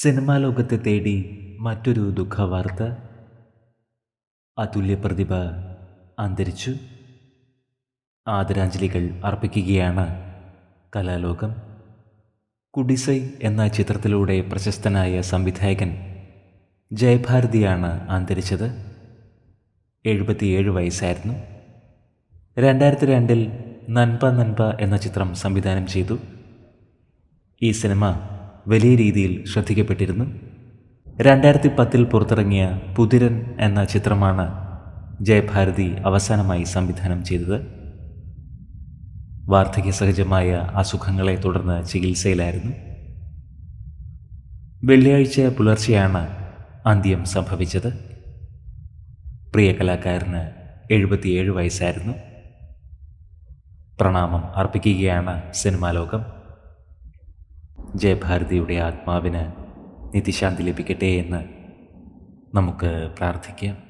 Cinema ലോകത്തെ തേടി മറ്റൊരു ദുഃഖവാർത്ത. അതുല്യ പ്രതിഭ അന്തരിച്ചു. ആദരാഞ്ജലികൾ അർപ്പിക്കുകയാണ് കലാലോകം. കുഡിസൈ എന്ന ചിത്രത്തിലൂടെ പ്രശസ്തനായ സംവിധായകൻ ജയഭാരതിയാണ് അന്തരിച്ചത്. എഴുപത്തിയേഴ് വയസ്സായിരുന്നു. രണ്ടായിരത്തി രണ്ടിൽ നൻപ നൻപ എന്ന ചിത്രം സംവിധാനം ചെയ്തു. ഈ സിനിമ വലിയ രീതിയിൽ ശ്രദ്ധിക്കപ്പെട്ടിരുന്നു. രണ്ടായിരത്തി പത്തിൽ പുറത്തിറങ്ങിയ പുതിരൻ എന്ന ചിത്രമാണ് ജയഭാരതി അവസാനമായി സംവിധാനം ചെയ്തത്. വാർദ്ധക്യ സഹജമായ അസുഖങ്ങളെ തുടർന്ന് ചികിത്സയിലായിരുന്നു. വെള്ളിയാഴ്ച പുലർച്ചെയാണ് അന്ത്യം സംഭവിച്ചത്. പ്രിയ കലാകാരന് എഴുപത്തിയേഴ് വയസ്സായിരുന്നു. പ്രണാമം അർപ്പിക്കുകയാണ് സിനിമാ ലോകം ജയഭാരതിയുടെ ആത്മാവിന് നിതിശാന്തി ലഭിക്കട്ടെ എന്ന് നമുക്ക് പ്രാർത്ഥിക്കാം.